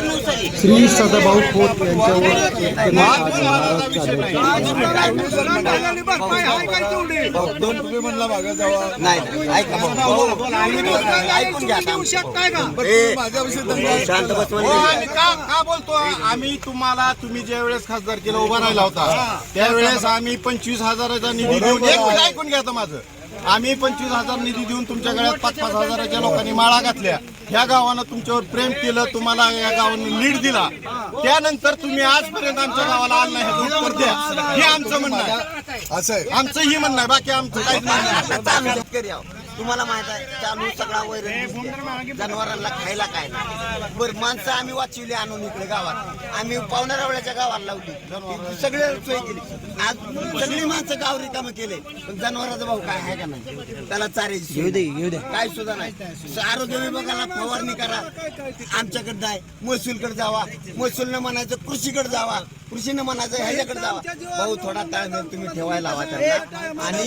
श्री सदाभाऊ खोत आम्ही का का बोलतो आम्ही तुम्हाला तुम्ही ज्या वेळेस खासदार केला उभा राहिला होता त्यावेळेस आम्ही पंचवीस हजाराचा निधी देऊन एक मिनिट ऐकून घ्या माझं. आम्ही पंचवीस हजार निधी देऊन तुमच्या गळ्यात पाच पाच हजाराच्या लोकांनी माळा घातल्या. ह्या गावानं तुमच्यावर प्रेम केलं तुम्हाला या गावानं लीड दिला. त्यानंतर तुम्ही आजपर्यंत आमच्या गावाला आला नाही ह्याचं उत्तर द्या. हे आमचं म्हणणं आहे. असं आहे. आमचं ही म्हणणं आहे. बाकी आमचं काहीच म्हणणं नाही. तुम्हाला माहीत आहे चालू सगळा वैरण जनावरांना खायला काय नाही. बरं माणसं आम्ही वाचवली आणून इकडे गावात. आम्ही पावणारावळ्याच्या गावाला लावली. सगळे सोय केली. आज सगळी माणसं गाव रिकामं केले. पण जनावराचा भाऊ काय आहे का नाही? त्याला चारायची येऊ दे येऊ दे. काय सुद्धा नाही. आरोग्य विभागाला फवारणी करा. आमच्याकडे जाय. महसूलकडे जावा. महसूलनं म्हणायचं कृषीकडे जावा. कृषीनं म्हणायचं ह्याच्याकडे जावा भाऊ थोडा ताळमेळ तुम्ही ठेवायला हवा त्यांना आणि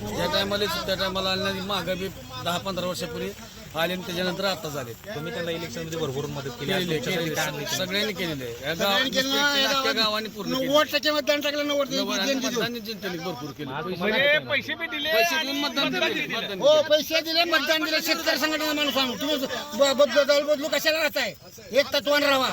या टायमाला त्या टायमाला आले मागं बी दहा पंधरा वर्षापूर्वी. आले आणि त्याच्यानंतर आता झाले. तुम्ही त्यांना इलेक्शनमध्ये भरपूर मदत केली. आज तुमच्यासाठी. काय? सगळ्यांनी केलेले आहे. या गावात अख्ख्या गावाने पूर्ण केले. नव्वद टक्के मतदान टाकलं नव्वद नव्वद आणि मतदान जनतेने भरपूर केले. पैसे बी दिले पैसे देऊन मतदान दिले. मतदान हो पैसे दिले मतदान दिले. शेतकरी संघटनेचा माणूस सांगू. तुम्ही ब- बदलू बदलू कशाला राहताय एक तत्वान राहा.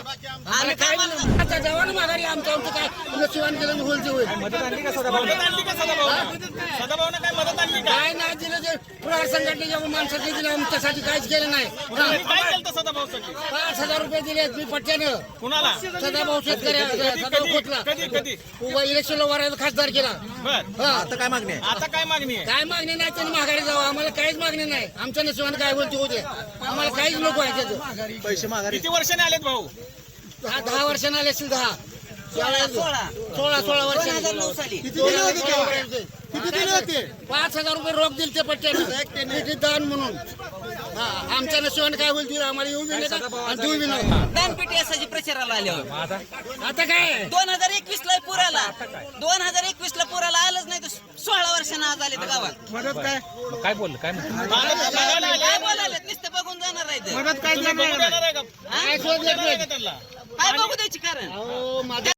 आणि काय. आता जवान माघारी आमचं आमचं काय? नशिबान केलं होईल ते होईल. मदत आणली का सदाभाऊ सदाभाऊनं? काय काय नाही दिलं ते पुढार संघटनेच्या माणसाचे दिलं आमच्यासाठी काहीच केलं नाही. तुम्ही काय केलं सदाभाऊसाठी? पाच हजार रुपये दिले मी पट्ट्यानं. कुणाला? सदाभाऊ शेतकरी सदाभाऊ खोतला. कधी कधी? उभा इलेक्शनला वरायला खासदार केला. बर. हा. आता काय मागणी आहे? आता काय मागणी आहे? काय मागणी नाही त्यांनी माघारी जावं. आम्हाला काहीच मागणी नाही. आमच्या नशिबाने काय बोलते होते आम्हाला काहीच नको आहे त्याचं. पैसे माघारी. किती वर्षाने आलेत भाऊ? दहा दहा वर्षांना आले असतील दहा. सोळा सोळा. सोळा. वर्ष किती दिले होते पाच हजार रुपये रोख दिले ते पट्ट्याने दान म्हणून. आमच्या नशिबाने काय होईल ते आम्हाला येऊ बी नका आणि देऊ बी नका. दानपेटी असायची प्रचाराला आल्यावर. आता काय? दोन हजार एकवीस ला पुराला. दोन हजार एकवीस ला पुराला आलंच नाही तर सोळा वर्षांना आज आले तर गावात मदत काय? काय बोललं? काय म्हणतो? काय? बोलायला नुसतं बघून जाणार आहे ते. मदत काय देणार काय शोध घेत नाही. त्यांना काय बघू द्यायची कारण? अहो, माझ्या